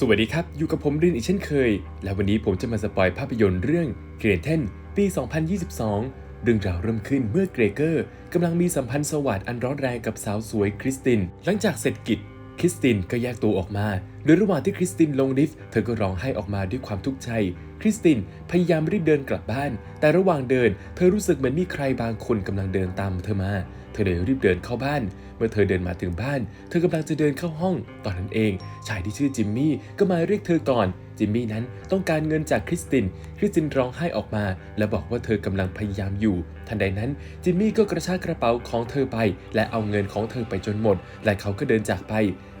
สวัสดีครับ อยู่กับผมรินอีกเช่นเคย และวันนี้ผมจะมาสปอยภาพยนตร์เรื่องเกรเทนปี 2022 เรื่องราวเริ่มขึ้นเมื่อเกรเกอร์กำลังมีสัมพันธ์สวัสดอันร้อนแรงกับสาวสวยคริสติน หลังจากเสร็จกิจ คริสตินก็แยกตัวออกมา โดยระหว่างที่คริสตินลงลิฟต์เธอก็ร้องไห้ออกมาด้วยความทุกข์ใจ คริสตินพยายามรีบเดินกลับบ้าน แต่ระหว่างเดิน เธอรู้สึกเหมือนมีใครบางคนกำลังเดินตามเธอมา เธอเลยรีบเดินเข้าบ้าน เมื่อเธอเดินมาถึงบ้าน เธอกำลังจะเดินเข้าห้อง ตอนนั้นเอง ชายที่ชื่อจิมมี่ก็มาเรียกเธอก่อน จิมมี่นั้นต้องการเงินจากคริสติน คริสตินร้องไห้ออกมา และบอกว่าเธอกำลังพยายามอยู่ ทันใดนั้น จิมมี่ก็กระชากกระเป๋าของเธอไป และเอาเงินของเธอไปจนหมด และเขาก็เดินจากไป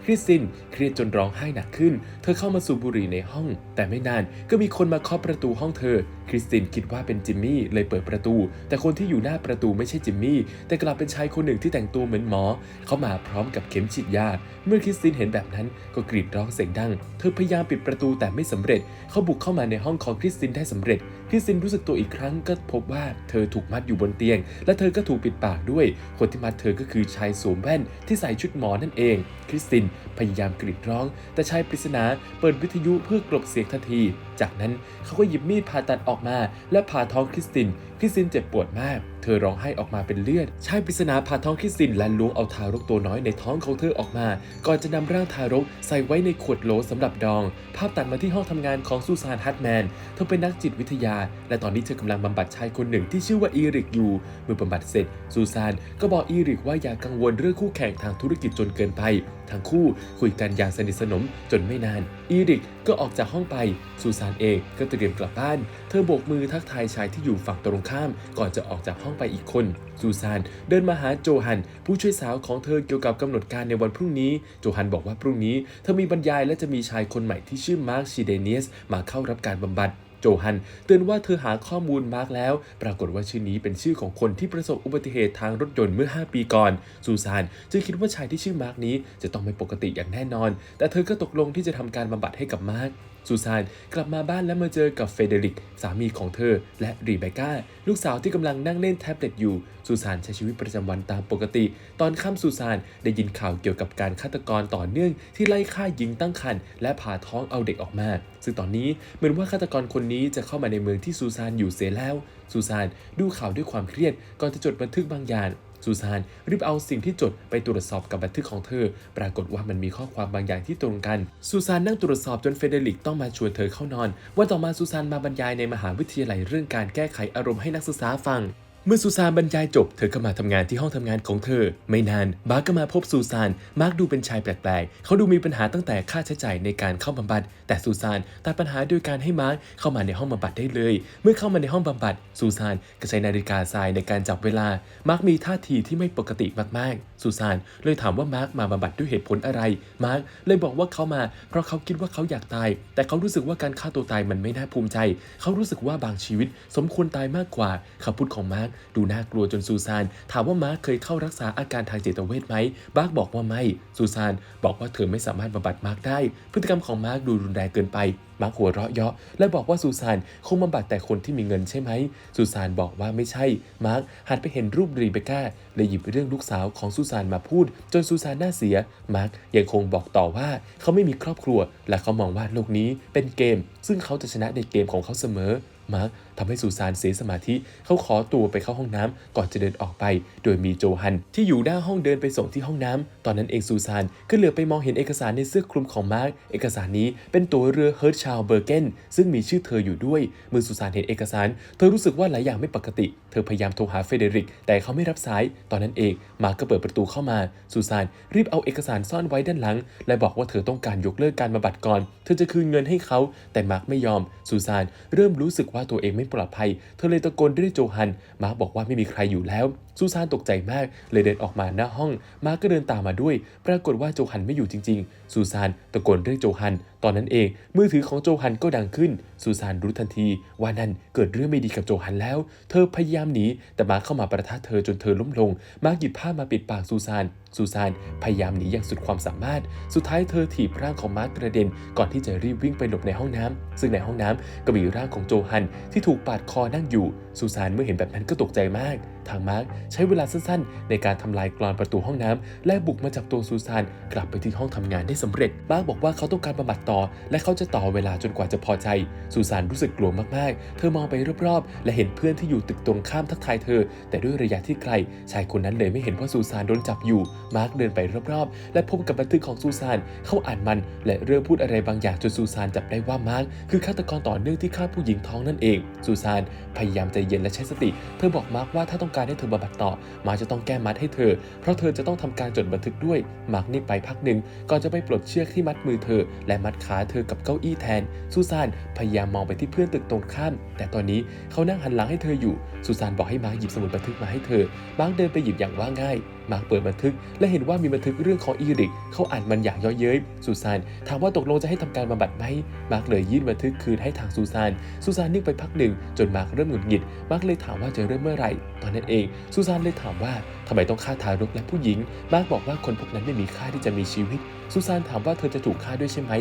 คริสตินเครียดจนร้องไห้หนักขึ้น เธอเข้ามาสูบบุหรี่ในห้อง แต่ไม่นานก็มีคนมาเคาะประตูห้องเธอ คริสตินคิดว่าเป็นจิมมี่เลยเปิดประตู แต่คนที่อยู่หน้าประตูไม่ใช่จิมมี่ แต่กลับเป็นชายคนหนึ่งที่แต่งตัวเหมือนหมอ เขามาพร้อมกับเข็มฉีดยา เมื่อคริสตินเห็นแบบนั้นก็กรีดร้องเสียงดัง เธอพยายามปิดประตูแต่ไม่สำเร็จ เขาบุกเข้ามาในห้องของคริสตินได้สำเร็จ คริสตินรู้สึกตัวอีกครั้งก็พบว่าเธอถูกมัดอยู่บนเตียง และเธอก็ถูกปิดปากด้วย คนที่มัดเธอก็คือชายสวมแว่นที่ใส่ชุดหมอนั่นเอง คริสตินพยายามกรีดร้อง แต่ชายปริศนาเปิดวิทยุเพื่อกลบเสียงทันที จากนั้นเขาก็หยิบมีดผ่าตัดออกมา และผ่าท้องคริสติน คริสตินเจ็บปวดมาก เธอร้องไห้ออกมาเป็นเลือด ชายปริศนาผ่าท้องคิสินและล้วงเอาทารกตัวน้อยในท้องของเธอออกมา ก่อนจะนำร่างทารกใส่ไว้ในขวดโหลสำหรับดอง ภาพตัดมาที่ห้องทำงานของซูซานฮัตแมน เธอเป็นนักจิตวิทยา และตอนนี้เธอกำลังบำบัดชายคนหนึ่งที่ชื่อว่าอีริกอยู่ เมื่อบำบัดเสร็จซูซานก็บอกอีริกว่าอย่ากังวลเรื่องคู่แข่งทางธุรกิจจนเกินไปทั้งคู่คุยกันอย่างสนิทสนมจนไม่นาน อีริกก็ออกจากห้องไป ซูซานเองก็เตรียมกลับบ้าน เธอโบกมือทักทายชายที่อยู่ฝั่งตรงข้าม ก่อนจะออกจากห้องไปอีกคน ซูซานเดินมาหาโจฮัน ผู้ช่วยสาวของเธอเกี่ยวกับกำหนดการในวันพรุ่งนี้ โจฮันบอกว่าพรุ่งนี้ เธอมีบรรยายและจะมีชายคนใหม่ที่ชื่อมาร์คชิเดเนียสมาเข้ารับการบำบัด โจฮัน เตือนว่าเธอหาข้อมูลมาร์กแล้ว ปรากฏว่าชื่อนี้เป็นชื่อของคนที่ประสบอุบัติเหตุทางรถยนต์เมื่อ 5 ปีก่อน ซูซานจึงคิดว่าชายที่ชื่อมาร์กนี้จะต้องไม่ปกติอย่างแน่นอน แต่เธอก็ตกลงที่จะทำการบำบัดให้กับมาร์ก ซูซานกลับมาบ้านและมาเจอกับเฟเดริก สามีของเธอ และรีเบก้า ลูกสาวที่กำลังนั่งเล่นแท็บเล็ตอยู่ ซูซานใช้ชีวิตประจำวันตามปกติ ตอนค่ำซูซานได้ยินข่าวเกี่ยวกับการฆาตกรต่อเนื่อง ที่ไล่ฆ่าหญิงตั้งครรภ์และผ่าท้องเอาเด็กออกมา ซึ่งตอนนี้เหมือนว่าฆาตกรคนนี้จะเข้ามาในเมืองที่ซูซานอยู่เสียแล้ว ซูซานดูข่าวด้วยความเครียดก่อนจะจดบันทึกบางอย่าง ซูซานรีบเอาสิ่งที่จดไปตรวจสอบกับบันทึกของเธอ ปรากฏว่ามันมีข้อความบางอย่างที่ตรงกัน ซูซานนั่งตรวจสอบจนเฟเดริกต้องมาชวนเธอเข้านอนวันต่อมาซูซานมาบรรยายในมหาวิทยาลัยเรื่องการแก้ไขอารมณ์ให้นักศึกษาฟัง เมื่อซูซานบรรยายจบ เธอก็มาทำงานที่ห้องทำงานของเธอ ไม่นานบาร์กก็มาพบซูซานมาร์กดูเป็นชายแปลกๆ เขาดูมีปัญหาตั้งแต่ค่าใช้จ่ายในการเข้าบำบัด แต่ซูซานตัดปัญหาโดยการให้มาร์กเข้ามาในห้องบำบัดได้เลย เมื่อเข้ามาในห้องบำบัดซูซานก็ใช้นาฬิกาทรายในการจับเวลา มาร์กมีท่าทีที่ไม่ปกติมากๆซูซานเลยถามว่ามาร์กมาบำบัดด้วยเหตุผลอะไร มาร์กเลยบอกว่าเขามา เพราะเขาคิดว่าเขาอยากตาย แต่เขารู้สึกว่าการฆ่าตัวตายมันไม่น่าภูมิใจ เขารู้สึกว่าบางชีวิต สมควรตายมากกว่าคำพูดของมาร์กดูน่ากลัวจนซูซาน ถามว่ามาร์กเคยเข้ารักษาอาการทางจิตเวชไหมมาร์กบอกว่าไม่ ซูซานบอกว่าเธอไม่สามารถบำบัดมาร์กได้ พฤติกรรมของมาร์กดูรุนแรงเกินไป มาร์กหัวเราะเยาะ และบอกว่าซูซานคงบำบัดแต่คนที่มีเงินใช่ไหม ซูซานบอกว่าไม่ใช่ มาร์กหันไปเห็นรูปรีเบคก้าเลยหยิบเรื่องลูกสาวของซูซานมาพูด จนซูซานหน้าเสีย มาร์กยังคงบอกต่อว่าเขาไม่มีครอบครัว และเขามองว่าโลกนี้เป็นเกม ซึ่งเขาจะชนะในเกมของเขาเสมอ มาร์ก ทำให้ซูซานเสียสมาธิเขาขอตัวไปเข้าห้องน้ำก่อนจะเดินออกไป โดยมีโจฮัน ที่อยู่หน้าห้องเดินไปส่งที่ห้องน้ำตอนนั้นเองซูซานก็เหลือไปมองเห็นเอกสารในเสื้อคลุมของมาร์กเอกสารนี้เป็นตัวเรือเฮิร์ตชาวเบอร์เกนซึ่งมีชื่อเธออยู่ด้วยเมื่อซูซานเห็นเอกสาร เธอรู้สึกว่าหลายอย่างไม่ปกติ เธอพยายามโทรหาเฟเดริก แต่เขาไม่รับสาย ตอนนั้นเองมาร์กก็เปิดประตูเข้ามาซูซานรีบเอาเอกสารซ่อนไว้ด้านหลัง และบอกว่าเธอต้องการยกเลิกการบำบัดก่อน เธอจะคืนเงินให้เขา แต่มาร์กไม่ยอมซูซานเริ่มรู้สึกว่าตัวเองไม่ปลอดภัย เธอเลยตะโกนเรียกโจฮัน มาบอกว่าไม่มีใครอยู่แล้ว ซูซานตกใจมากเลยเดินออกมาหน้าห้อง มาร์กก็เดินตามมาด้วย ปรากฏว่าโจฮันไม่อยู่จริง ๆ ซูซานตะโกนเรียกโจฮัน ตอนนั้นเอง มือถือของโจฮันก็ดังขึ้น ซูซานรู้ทันที ว่านั่นเกิดเรื่องไม่ดีกับโจฮันแล้ว เธอพยายามหนีแต่มาร์คเข้ามาประทะเธอจนเธอล้มลง มาร์คหยิบผ้ามาปิดปากซูซานซูซานพยายามหนีอย่างสุดความสามารถ สุดท้ายเธอถีบร่างของมาร์คกระเด็น ก่อนที่จะรีบวิ่งไปหลบในห้องน้ำซึ่งในห้องน้ำก็มีร่างของโจฮันที่ถูกปาดคอนั่งอยู่ ซูซานเมื่อเห็นแบบนั้นก็ตกใจมาก ทางมาร์กใช้เวลาสั้นๆ ในการทำลายกรอนประตูห้องน้ำและบุกมาจับตัวซูซานกลับไปที่ห้องทำงานได้สำเร็จ มาร์กบอกว่าเขาต้องการบำบัดต่อ และเขาจะต่อเวลาจนกว่าจะพอใจ ซูซานรู้สึกกลัวมากๆ เธอมองไปรอบๆ และเห็นเพื่อนที่อยู่ตึกตรงข้ามทักทายเธอ แต่ด้วยระยะที่ไกลชายคนนั้นเลยไม่เห็นว่าซูซานโดนจับอยู่ มาร์กเดินไปรอบๆ และพบกับบันทึกของซูซานเขาอ่านมัน และเริ่มพูดอะไรบางอย่างจนซูซานจับได้ว่ามาร์กคือฆาตกรต่อเนื่องที่ฆ่าผู้หญิงท้องนั่นเอง ซูซานพยายามใจเย็นและใช้สติ เธอบอกมาร์กว่าถ้าต้องการให้เธอบำบัดต่อ มาร์กจะต้องแก้มัดให้เธอ เพราะเธอจะต้องทำการจดบันทึกด้วย มาร์กนิ่งไปพักหนึ่งก่อนจะไปปลดเชือกที่มัดมือเธอ และมัดขาเธอกับเก้าอี้แทน ซูซานพยายามมองไปที่เพื่อนตึกตรงข้าม แต่ตอนนี้เขานั่งหันหลังให้เธออยู่ ซูซานบอกให้มาร์กหยิบสมุดบันทึกมาให้เธอ มาร์กเดินไปหยิบอย่างว่าง่ายมาร์กเปิดบันทึก และเห็นว่ามีบันทึกเรื่องของอีริก เขาอ่านมันอย่างย่อเย้ยซูซานถามว่าตกลงจะให้ทำการบำบัดไหมมาร์กเลยยื่นบันทึกคืนให้ทางซูซานซูซานนิ่งไปพักหนึ่งจนมาร์กเริ่มหงุดหงิดมาร์กเลยถามว่าจะเริ่มเมื่อไหร่ ตอนนั้นเองซูซานเลยถามว่าทำไมต้องฆ่าทารกและผู้หญิง มาร์กบอกว่าคนพวกนั้นไม่มีค่าที่จะมีชีวิต ซูซานถามว่าเธอจะถูกฆ่าด้วยใช่ไหม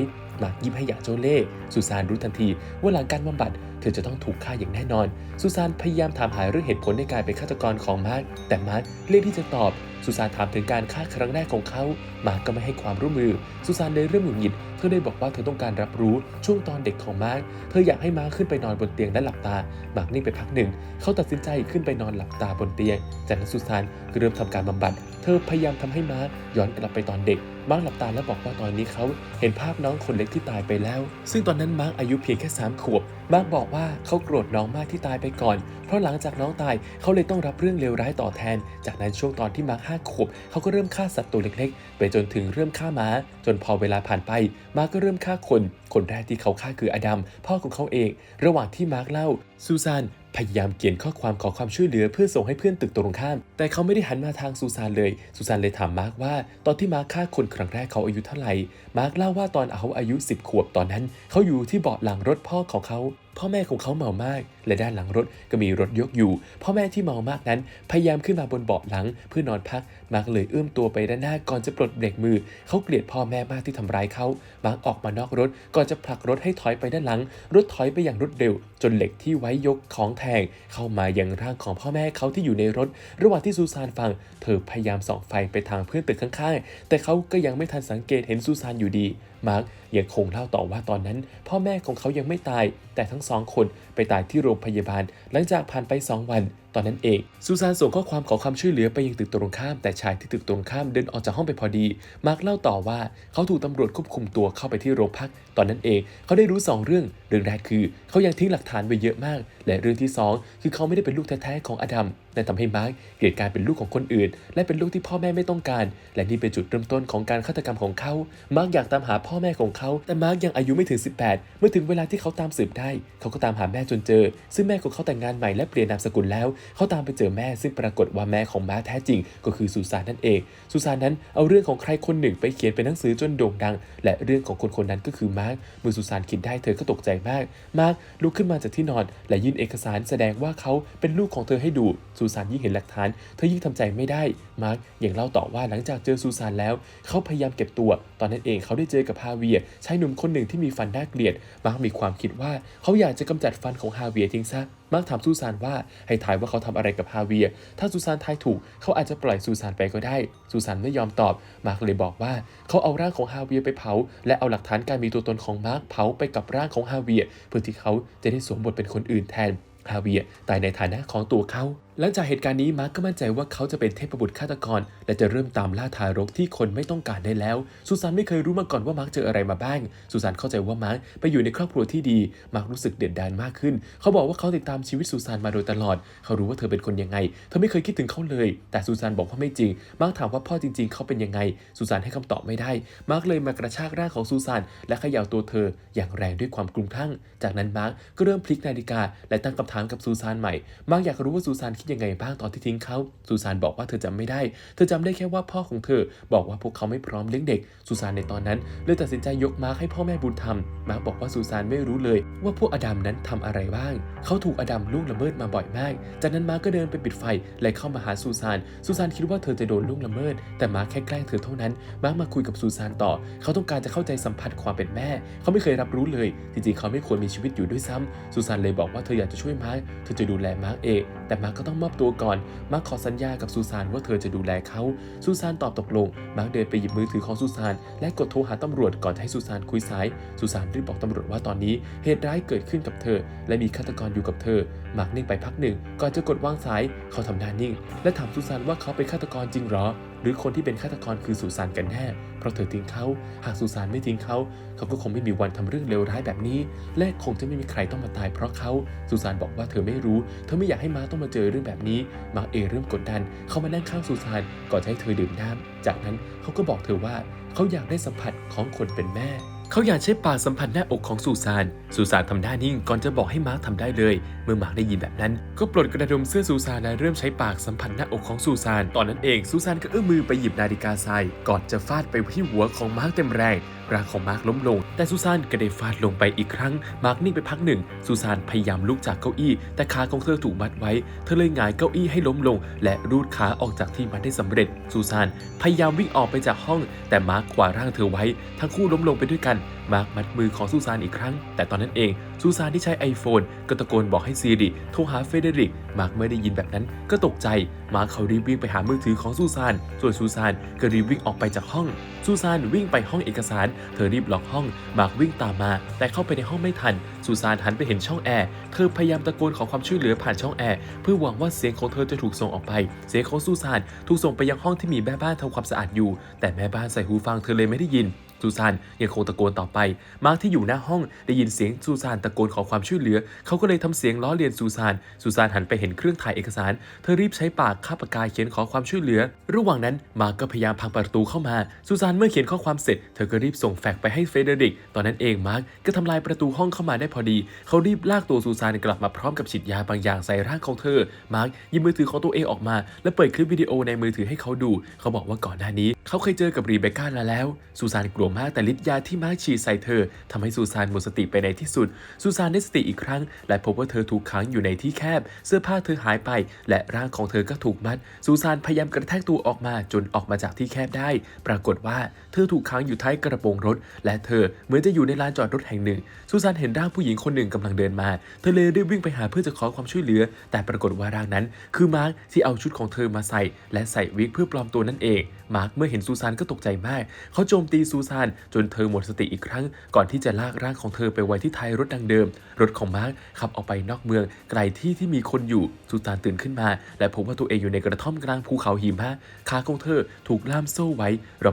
มาร์กยิ้มให้อย่างโจเล่ซูซานรู้ทันทีว่าหลังการบำบัด เธอจะต้องถูกฆ่าอย่างแน่นอน ซูซานพยายามถามหาเรื่องเหตุผลในการเป็นฆาตกรของมาร์กแต่มาร์กเลือกที่จะตอบ ซูซานถามถึงการฆ่าครั้งแรกของเขา มาร์กก็ไม่ให้ความร่วมมือ ซูซานเลยเริ่มหงุดหงิด อได้บอกว่าเธอต้องการรับรู้ช่วงตอนเด็กของมาร์กเธออยากให้มาร์กขึ้นไปนอนบนเตียงและหลับตามาร์กนิ่งไปพักหนึ่ง เขาตัดสินใจขึ้นไปนอนหลับตาบนเตียง จากนั้นซูซานก็เริ่มทำการบำบัด เธอพยายามทำให้มาร์กย้อนกลับไปตอนเด็ก มาร์กหลับตาแล้วบอกว่าตอนนี้เขาเห็นภาพน้องคนเล็กที่ตายไปแล้ว ซึ่งตอนนั้นมาร์กอายุเพียงแค่ 3 ขวบ มาร์กบอกว่าเขาโกรธน้องมากที่ตายไปก่อน เพราะหลังจากน้องตายเขาเลยต้องรับเรื่องเลวร้ายต่อแทน จากนั้นช่วงตอนที่มาร์กห้าขวบเขาก็เริ่มฆ่าสัตว์ตัวเล็กๆ ไปจนถึงเริ่มฆ่าม้า จนพอเวลาผ่านไป มาร์กก็เริ่มฆ่าคน คนแรกที่เขาฆ่าคืออดัมพ่อของเขาเอง ระหว่างที่มาร์กเล่าซูซาน พยายามเขียนข้อความขอความช่วยเหลือเพื่อส่งให้เพื่อนตึกตรงข้าม แต่เขาไม่ได้หันมาทางซูซานเลย ซูซานเลยถามมาร์กว่า ตอนที่มาร์กฆ่าคนครั้งแรกเขาอายุเท่าไหร่ มาร์กเล่าว่าตอนเขาอายุ 10 ขวบตอนนั้น เขาอยู่ที่เบาะหลังรถพ่อของเขา พ่อแม่ของเขาเมามาก และด้านหลังรถก็มีรถยกอยู่ พ่อแม่ที่เมามากนั้น พยายามขึ้นมาบนเบาะหลัง เพื่อนอนพัก มาร์กเลยเอื้อมตัวไปด้านหน้าก่อนจะปลดเบรกมือ เขาเกลียดพ่อแม่มากที่ทำร้ายเขามาร์กออกมานอกรถก่อนจะผลักรถให้ถอยไปด้านหลัง รถถอยไปอย่างรวดเร็ว จนเหล็กที่ไว้ยกของแทง เข้ามายังร่างของพ่อแม่เขาที่อยู่ในรถ ระหว่างที่ซูซานฟัง เธอพยายามส่องไฟไปทางเพื่อนตึกข้างๆ แต่เขาก็ยังไม่ทันสังเกตเห็นซูซานอยู่ดี มาร์กยังคงเล่าต่อว่าตอนนั้น พ่อแม่ของเขายังไม่ตาย แต่ทั้งสองคนไปตายที่โรงงพยาบาล หลังจากผ่านไป 2 วัน ตอนนั้นเองซูซานส่งข้อความขอความช่วยเหลือไปยังตึกตรงข้าม แต่ชายที่ตึกตรงข้ามเดินออกจากห้องไปพอดี มาร์กเล่าต่อว่าเขาถูกตำรวจควบคุมตัวเข้าไปที่โรงพัก ตอนนั้นเองเขาได้รู้ 2 เรื่อง เรื่องแรกคือ เขายังทิ้งหลักฐานไว้เยอะมาก และเรื่องที่ 2 คือเขาไม่ได้เป็นลูกแท้ๆของอดัมนั่นทำให้มาร์กเกลียดการเป็นลูกของคนอื่น และเป็นลูกที่พ่อแม่ไม่ต้องการ และนี่เป็นจุดเริ่มต้นของการฆาตกรรมของเขามาร์กอยากตามหาพ่อแม่ของเขา แต่มาร์กยังอายุไม่ถึง 18 เมื่อถึงเวลาที่เขาตามสืบได้ เขาก็ตามหาแม่จนเจอ ซึ่งแม่ของเขาแต่งงานใหม่และเปลี่ยนนามสกุลแล้วเขาตามไปเจอแม่ซึ่งปรากฏว่าแม่ของมาร์กแท้จริง ก็คือซูซานนั่นเองซูซานนั้นเอาเรื่องของใครคนหนึ่งไปเขียนเป็นหนังสือจนโด่งดัง และเรื่องของคนคนนั้นก็คือมาร์กเมื่อซูซานคิดได้เธอก็ตกใจมาก มาร์กลุกขึ้นมาจากที่นอน และยื่นเอกสารแสดงว่าเขาเป็นลูกของเธอให้ดูซูซานยิ่งเห็นหลักฐาน เธอยิ่งทำใจไม่ได้ มาร์กยังเล่าต่อว่าหลังจากเจอซูซานแล้ว เขาพยายามเก็บตัว ตอนนั้นเองเขาได้เจอกับฮาเวียร์ชายหนุ่มคนหนึ่งที่มีฟันน่าเกลียด มาร์กมีความคิดว่าเขาอยากจะกำจัดฟันของฮาเวียทิ้งซะ มาร์กถามซูซานว่าให้ทายว่าเขาทำอะไรกับฮาเวีย ถ้าซูซานทายถูก เขาอาจจะปล่อยซูซานไปก็ได้ ซูซานไม่ยอมตอบ มาร์กเลยบอกว่า เขาเอาร่างของฮาเวียไปเผา และเอาหลักฐานการมีตัวตนของมาร์กเผาไปกับร่างของฮาเวีย เพื่อที่เขาจะได้สวมบทเป็นคนอื่นแทน ฮาเวียตายในฐานะของตัวเขาหลังจากเหตุการณ์นี้มาร์กก็มั่นใจว่าเขาจะเป็นเทพบุตรฆาตกร และจะเริ่มตามล่าทารกที่คนไม่ต้องการได้แล้วซูซานไม่เคยรู้มาก่อนว่ามาร์กเจออะไรมาบ้างซูซานเข้าใจว่ามาร์กไปอยู่ในครอบครัวที่ดี มาร์กรู้สึกเด่นดานมากขึ้น เขาบอกว่าเขาติดตามชีวิตซูซานมาโดยตลอด เขารู้ว่าเธอเป็นคนยังไง เธอไม่เคยคิดถึงเขาเลย แต่ซูซานบอกว่าไม่จริง มาร์กถามว่าพ่อจริง ๆ เขาเป็นยังไงซูซานให้คำตอบไม่ได้ มาร์กเลยมากระชากร่างของซูซานและเขย่าตัวเธอ อย่างแรงด้วยความกลุ้มคลั่งจากนั้นมาร์กก็เริ่มพลิกนาฬิกา และตั้งคำถามกับซูซานใหม่ มาร์กอยากรู้ว่าซูซานคิดยังไงบ้างตอนที่ทิ้งเขาซูซานบอกว่าเธอจำไม่ได้ เธอจำได้แค่ว่าพ่อของเธอ บอกว่าพวกเขาไม่พร้อมเลี้ยงเด็กซูซานในตอนนั้นเลยตัดสินใจยกมาร์กให้พ่อแม่บุญธรรม มาร์กบอกว่าซูซานไม่รู้เลย ว่าพวกอดัมนั้นทำอะไรบ้าง เขาถูกอดัมล่วงละเมิดมาบ่อยมาก จากนั้นมาร์กก็เดินไปปิดไฟและเข้ามาหาซูซานซูซานคิดว่าเธอจะโดนล่วงละเมิด แต่มาร์กแค่แกล้งเธอเท่านั้น มาร์กมาคุยกับซูซานต่อ เขาต้องการจะเข้าใจสัมผัสความเป็นแม่ เขาไม่เคยรับรู้เลย จริงๆเขาไม่ควรมีชีวิตอยู่ด้วยซ้ำซูซานเลยบอกว่าเธออยากจะช่วยมาร์กเธอจะดูแลมาร์กเองแต่มาร์กก็ต้องต้องมอบตัวก่อน มาร์คขอสัญญากับซูซานว่าเธอจะดูแลเขา ซูซานตอบตกลง มาร์คเดินไปหยิบมือถือของซูซาน และกดโทรหาตำรวจก่อนให้ซูซานคุยสาย ซูซานรีบบอกตำรวจว่าตอนนี้เหตุร้ายเกิดขึ้นกับเธอ และมีฆาตกรอยู่กับเธอ มาร์คนิ่งไปพักหนึ่งก่อนจะกดวางสายเขาทำหน้านิ่ง และถามซูซานว่าเขาเป็นฆาตกรจริงหรอ หรือคนที่เป็นฆาตกรคือซูซานกันแน่เพราะเธอทิ้งเขา หากซูซานไม่ทิ้งเขา เขาก็คงไม่มีวันทำเรื่องเลวร้ายแบบนี้ และคงจะไม่มีใครต้องมาตายเพราะเขาซูซานบอกว่าเธอไม่รู้ เธอไม่อยากให้มาร์คต้องมาเจอเรื่องแบบนี้ มาร์เอเริ่มกดดัน เขามานั่งข้างซูซานก่อนจะให้เธอดื่มน้ำจากนั้นเขาก็บอกเธอว่าเขาอยากได้สัมผัสของคนเป็นแม่ เขาอยากใช้ปากสัมผัสหน้าอกของซูซานซูซานทำหน้านิ่งก่อนจะบอกให้มาร์คทำได้เลย เมื่อมาร์คได้ยินแบบนั้น ก็ปลดกระดุมเสื้อซูซานและเริ่มใช้ปากสัมผัสหน้าอกของซูซาน ตอนนั้นเองซูซานก็เอื้อมมือไปหยิบนาฬิกาทรายก่อนจะฟาดไปที่หัวของมาร์คเต็มแรงร่างของมาร์คล้มลง แต่ซูซานก็ได้ฟาดลงไปอีกครั้ง มาร์คนิ่งไปพักหนึ่ง ซูซานพยายามลุกจากเก้าอี้ แต่ขาของเธอถูกมัดไว้ เธอเลยหงายเก้าอี้ให้ล้มลง และรูดขาออกจากที่มัดได้สำเร็จ ซูซานพยายามวิ่งออกไปจากห้อง แต่มาร์คขวาร่างเธอไว้ ทั้งคู่ล้มลงไปด้วยกัน มาร์คมัดมือของซูซานอีกครั้ง แต่ตอนนั้นเอง ซูซานที่ใช้ iPhone ก็ตะโกนบอกให้ซีริโทรหาเฟเดริก มาร์คเมื่อได้ยินแบบนั้นก็ตกใจ มาร์คเขารีบวิ่งไปหามือถือของซูซาน ส่วนซูซานก็รีบวิ่งออกไปจากห้อง ซูซานวิ่งไปห้องเอกสาร เธอรีบล็อกห้อง มาร์ควิ่งตามมา แต่เข้าไปในห้องไม่ทัน ซูซานหันไปเห็นช่องแอร์ เธอพยายามตะโกนขอความช่วยเหลือผ่านช่องแอร์เพื่อหวังว่าเสียงของเธอจะถูกส่งออกไป เสียงของซูซานถูกส่งไปยังห้องที่มีแม่บ้านทำความสะอาดอยู่ แต่แม่บ้านใส่หูฟังเธอเลยไม่ได้ยิน ซูซานยังคงตะโกนต่อไป มาร์คที่อยู่หน้าห้องได้ยินเสียงซูซานตะโกนขอความช่วยเหลือ เขาก็เลยทำเสียงล้อเลียนซูซาน ซูซานหันไปเห็นเครื่องถ่ายเอกสาร เธอรีบใช้ปากคาบปากกาเขียนขอความช่วยเหลือ ระหว่างนั้นมาร์คก็พยายามพังประตูเข้ามา ซูซานเมื่อเขียนข้อความเสร็จ เธอก็รีบส่งแฟกไปให้เฟเดริก ตอนนั้นเองมาร์คก็ทำลายประตูห้องเข้ามาได้พอดี เขารีบลากตัวซูซานกลับมาพร้อมกับฉีดยาบางอย่างใส่ร่างของเธอ มาร์คหยิบมือถือของตัวเองออกมา และเปิดคลิปวิดีโอในมือถือให้เขาดู เขาบอกว่าก่อนหน้านี้ เขาเคยเจอกับรีเบคก้าแล้ว ซูซานกลัวมากแต่ฤทธิ์ยาที่มาร์คฉีดใส่เธอทำให้ซูซานหมดสติไปในที่สุด ซูซานได้สติอีกครั้ง และพบว่าเธอถูกขังอยู่ในที่แคบ เสื้อผ้าเธอหายไป และร่างของเธอก็ถูกมัด ซูซานพยายามกระแทกตัวออกมาจนออกมาจากที่แคบได้ ปรากฏว่าเธอถูกขังอยู่ท้ายกระโปรงรถ และเธอเหมือนจะอยู่ในลานจอดรถแห่งหนึ่ง ซูซานเห็นร่างผู้หญิงคนหนึ่งกำลังเดินมา เธอเลยรีบวิ่งไปหาเพื่อจะขอความช่วยเหลือ แต่ปรากฏว่าร่างนั้น คือมาร์คที่เอาชุดของเธอมาใส่ และใส่วิกเพื่อปลอมตัวนั่นเอง มาร์คเมื่อเห็นซูซานก็ตกใจมาก เขาโจมตีซูซานจนเธอหมดสติอีกครั้ง ก่อนที่จะลากร่างของเธอไปไว้ที่ท้ายรถดังเดิม รถของมาร์คขับออกไปนอกเมืองไกลที่ที่มีคนอยู่ซูซานตื่นขึ้นมา และพบว่าตัวเองอยู่ในกระท่อมกลางภูเขาหิมะขาของเธอถูกล่ามโซ่ไว้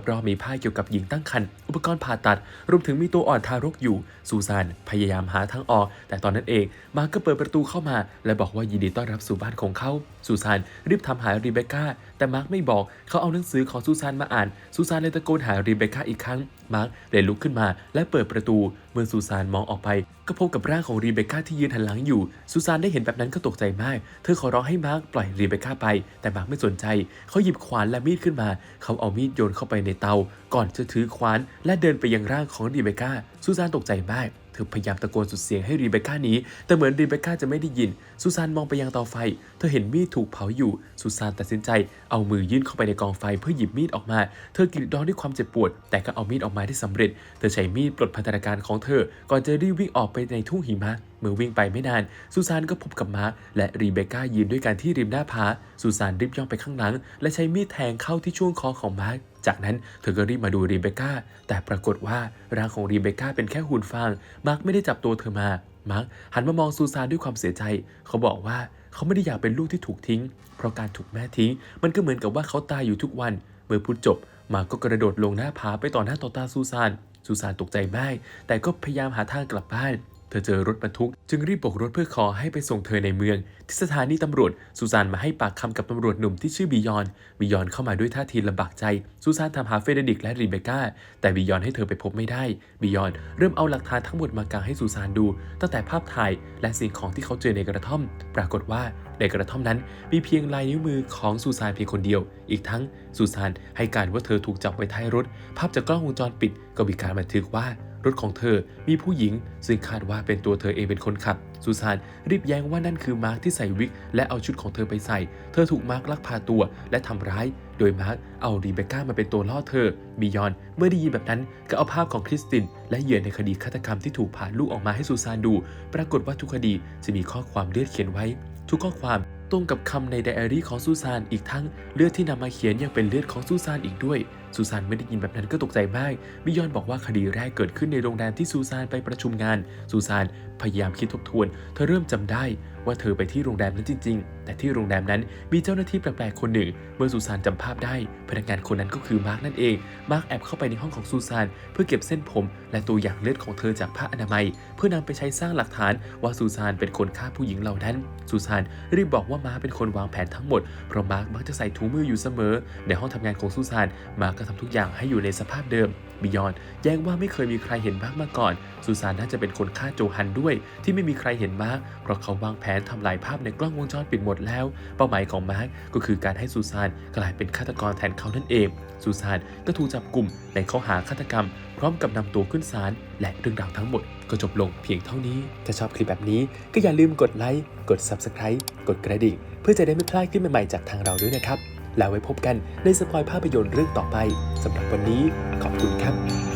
รอบๆมีผ้าเกี่ยวกับหญิงตั้งครรภ์อุปกรณ์ผ่าตัด รวมถึงมีตัวอ่อนทารกอยู่ซูซานพยายามหาทางออก แต่ตอนนั้นเองมาร์คก็เปิดประตูเข้ามา และบอกว่ายินดีต้อนรับสู่บ้านของเขาซูซานรีบทำหารีเบคก้าแต่มาร์คไม่บอกเขาเอาหนังสือของซูซานมาอ่านซูซานเลยตะโกนหารีเบคก้าอีกครั้ง มาร์คเลยลุกขึ้นมาและเปิดประตู เมื่อซูซานมองออกไป ก็พบกับร่างของรีเบคก้าที่ยืนหันหลังอยู่ซูซานได้เห็นแบบนั้นก็ตกใจมาก เธอขอร้องให้มาร์คปล่อยรีเบคก้าไป แต่มาร์คไม่สนใจ เขาหยิบขวานและมีดขึ้นมา เขาเอามีดโยนเข้าไปในเตา ก่อนจะถือขวานและเดินไปยังร่างของรีเบคก้าซูซานตกใจมาก อพยายามตะโกนสุดเสียงให้รีเบคก้าหนีแต่เหมือนรีเบคก้าจะไม่ได้ยินซูซานมองไปยังเตาไฟ เธอเห็นมีดถูกเผาอยู่ซูซานตัดสินใจเอามือยื่นเข้าไปในกองไฟเพื่อหยิบมีดออกมา เธอกรีดร้องด้วยความเจ็บปวด แต่ก็เอามีดออกมาได้สำเร็จ เธอใช้มีดปลดพันธนาการของเธอ ก่อนจะรีบวิ่งออกไปในทุ่งหิมะ เมื่อวิ่งไปไม่นานซูซานก็พบกับมาร์คและรีเบคก้ายืนด้วยกันที่ริมหน้าผาซูซานรีบย่องไปข้างหลัง และใช้มีดแทงเข้าที่ช่วงคอของมาร์คจากนั้นเธอก็รีบมาดูรีเบคก้า แต่ปรากฏว่าร่างของรีเบคก้าเป็นแค่หุ่นฟาง มาร์คไม่ได้จับตัวเธอมา มาร์คหันมามองซูซานด้วยความเสียใจ เขาบอกว่าเขาไม่ได้อยากเป็นลูกที่ถูกทิ้ง เพราะการถูกแม่ทิ้ง มันก็เหมือนกับว่าเขาตายอยู่ทุกวัน เมื่อพูดจบ มาร์คก็กระโดดลงหน้าผาไปต่อหน้าต่อตาซูซานซูซานตกใจมาก แต่ก็พยายามหาทางกลับบ้าน เธอเจอรถบรรทุก จึงรีบโบกรถเพื่อขอให้ไปส่งเธอในเมือง ที่สถานีตำรวจซูซานมาให้ปากคำกับตำรวจหนุ่มที่ชื่อบิยอนบิยอนเข้ามาด้วยท่าทีลำบากใจซูซานถามหาเฟเดริกและรีเบคก้า แต่บิยอนให้เธอไปพบไม่ได้บิยอนเริ่มเอาหลักฐานทั้งหมดมากางให้ซูซานดู ตั้งแต่ภาพถ่ายและสิ่งของที่เขาเจอในกระท่อม ปรากฏว่าในกระท่อมนั้นมีเพียงลายนิ้วมือของซูซานเพียงคนเดียว อีกทั้งซูซานให้การว่าเธอถูกจับไว้ท้ายรถ ภาพจากกล้องวงจรปิดก็มีการบันทึกว่า รถของเธอมีผู้หญิง ซึ่งคาดว่าเป็นตัวเธอเองเป็นคนขับซูซานรีบแย้งว่านั่นคือมาร์คที่ใส่วิก และเอาชุดของเธอไปใส่ เธอถูกมาร์คลักพาตัวและทำร้าย โดยมาร์คเอารีเบคก้ามาเป็นตัวล่อเธอบิยอน เมื่อได้ยินแบบนั้นก็เอาภาพของคริสติน และเหยื่อในคดีฆาตกรรมที่ถูกผ่านลูกออกมาให้ซูซานดู ปรากฏว่าทุกคดีจะมีข้อความเลือดเขียนไว้ ทุกข้อความตรงกับคำในไดอารี่ของซูซานอีกทั้งเลือดที่นำมาเขียนยังเป็นเลือดของซูซานอีกด้วย ซูซานไม่ได้ยินแบบนั้นก็ตกใจมากบิยอนบอกว่าคดีแรกเกิดขึ้นในโรงแรมที่ซูซานไปประชุมงาน ซูซานพยายามคิดทบทวน เธอเริ่มจำได้ว่าเธอไปที่โรงแรมนั้นจริง ๆ แต่ที่โรงแรมนั้นมีเจ้าหน้าที่แปลกๆคนหนึ่ง เมื่อซูซานจำภาพได้ พนักงานคนนั้นก็คือมาร์กนั่นเอง มาร์กแอบเข้าไปในห้องของซูซานเพื่อเก็บเส้นผม และตัวอย่างเลือดของเธอจากผ้าอนามัย เพื่อนำไปใช้สร้างหลักฐานว่าซูซานเป็นคนฆ่าผู้หญิงเหล่านั้น ซูซานรีบบอกว่ามาร์กเป็นคนวางแผนทั้งหมด เพราะมาร์กมักจะใส่ถุงมืออยู่เสมอ ในห้องทำงานของซูซาน มาร์กก็ทำทุกอย่างให้อยู่ในสภาพเดิม บิยอนแย้งว่าไม่เคยมีใครเห็นมาร์กมาก่อน ซูซานน่าจะเป็นคนฆ่าโจฮันด้วย ที่ไม่มีใครเห็นมาร์กเพราะเขาวางแผนทำลายภาพในกล้องวงจรปิดหมดแล้ว เป้าหมายของมาร์กก็คือการให้ซูซานกลายเป็นฆาตกรแทนเขานั่นเอง ซูซานก็ถูกจับกลุ่มในข้อหาฆาตกรรม พร้อมกับนำตัวขึ้นศาลและเรื่องราวทั้งหมดก็จบลงเพียงเท่านี้ ถ้าชอบคลิปแบบนี้ก็อย่าลืมกดไลค์ กด Subscribe กดกระดิ่ง เพื่อจะได้ไม่พลาดคลิปใหม่ๆจากทางเราด้วยนะครับ แล้วไว้พบกันในสปอยภาพยนตร์เรื่องต่อไปสำหรับวันนี้ขอบคุณครับ